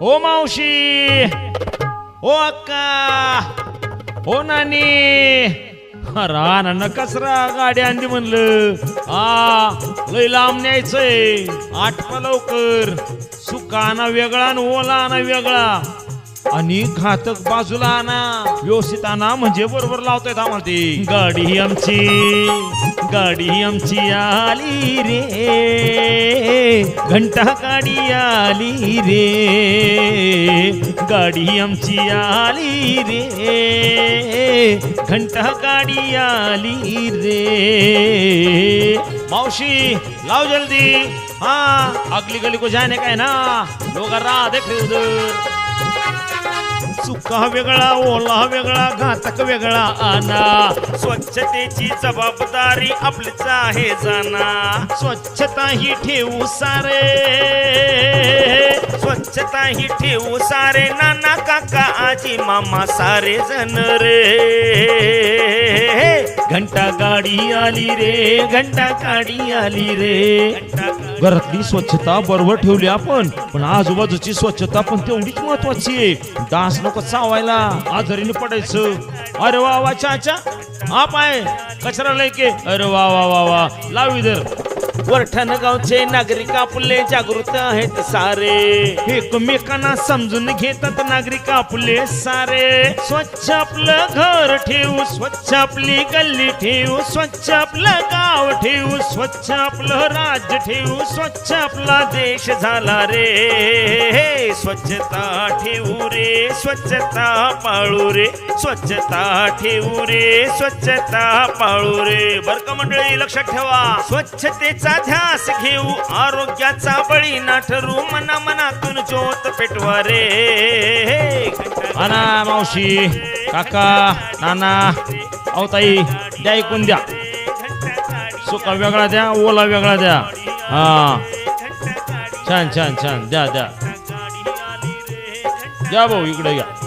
ओ मावशी ओ अक्का ओ नानी. रान कचरा गाडी आणली म्हणलं. आ लय लांब न्यायचंय. आठवा लवकर. सुकाना वेगळा आणि ओला आणा वेगळा. आणि घातक बाजूला आणा. व्यवस्थित आणा म्हणजे बरोबर लावतायत आम्हाला ती. गाडी ही आमची गाडी ही आमची आली रे. घंटा गाडी आली रे. गाडी ही आमची आली रे. घंटा गाडी आली रे. मावशी लाव जल्दी. हा अगली गली को जाने का है ना? लोग राह देख उधर सुका वेगळा ओला वेगळा घातक वेगळा आना स्वच्छतेची जबाबदारी आपलीच आहे जाना स्वच्छता ही ठेवू सारे. स्वच्छता ही ठेवू सारे नाना काका आजी मामा सारे जण रे. घंटा गाडी आली रे घंटा गाडी आली रे. घरातली स्वच्छता बरोबर ठेवली आपण पण आजूबाजूची स्वच्छता पण तेवढीच महत्वाची आहे. डास नको चावायला आजारीने पडायचं. अरे वा वा चाचा आप आहे. कचरा लय के. अरे वा वा वा वा. लावी दर वरठण गावचे नागरिक आपले जागृत आहेत सारे. एकमेकांना समजून घेतात नागरिक आपले सारे. स्वच्छ आपलं घर ठेवू स्वच्छ आपली गल्ली ठेवू स्वच्छ आपलं गाव ठेवू स्वच्छ आपलं राज्य ठेवू स्वच्छ आपला देश झाला रे. स्वच्छता ठेवू रे स्वच्छता पाळू रे स्वच्छता ठेवू रे स्वच्छता पाळू रे. बर का मंडळी लक्षात ठेवा. स्वच्छतेच ध्यास घेऊ आरोग्याचा बळी ना ठरू मना मनातून ज्योत पेटवा रे. अना मावशी काका नाना अवताई द्या ऐकून द्या. सुका वेगळा द्या ओला वेगळा द्या. हा. छान छान छान. द्या द्या. द्या भाऊ इकडे घ्या.